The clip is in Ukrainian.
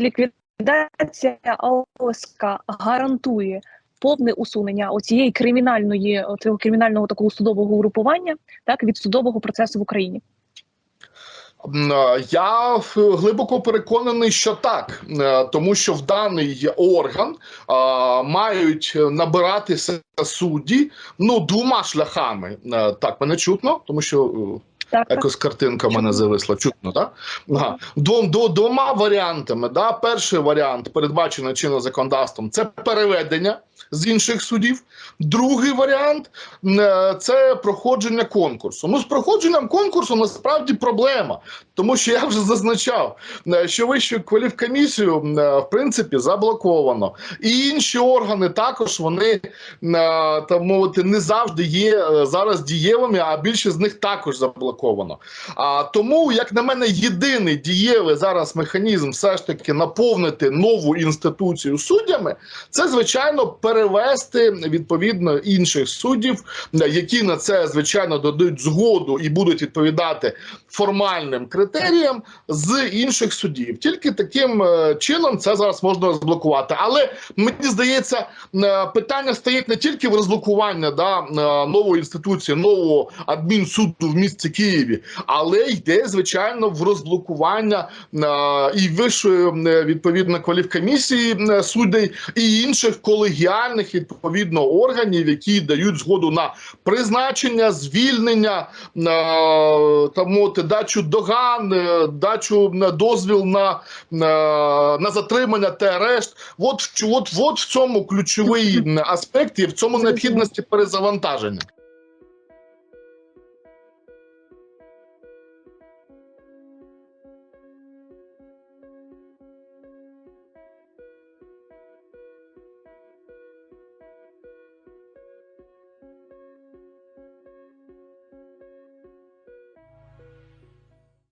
Ліквідація АОСК гарантує повне усунення оцієї кримінальної, цього кримінального такого судового угрупування, так від судового процесу в Україні. Е, Я глибоко переконаний, що так, Е, тому що в даний орган е, мають набиратися судді ну двома шляхами. Так, мене чутно, тому що Так, так. якось картинка в мене зависла. Чутно, так? Ага. До, до, двома варіантами. Да? Перший варіант, передбачений чином законодавством, це переведення з інших судів. Другий варіант е, це проходження конкурсу. Ну, з проходженням конкурсу насправді проблема, тому що я вже зазначав, е, що вищу кваліфкомісію е, в принципі заблоковано. І інші органи також вони так мовити не завжди є зараз дієвими, а більше з них також заблоковано. А тому, як на мене, єдиний дієвий зараз механізм все ж таки наповнити нову інституцію суддями, це звичайно перевести відповідно інших суддів, які на це звичайно дадуть згоду і будуть відповідати формальним критеріям з інших судів. Тільки таким е, чином це зараз можна розблокувати. Але мені здається, е, питання стоїть не тільки в розблокуванні да, е, нової інституції, нового адмінсуду в місті Києві, але йде звичайно в розблокування і вищої відповідно кваліфкомісії суддей, і інших колегіальних відповідно органів, які дають згоду на призначення, звільнення, е, там от, дачу доган, е, дачу на дозвіл на, на, затримання та арешт. От, от, от в цьому ключовий аспект і в цьому необхідності перезавантаження.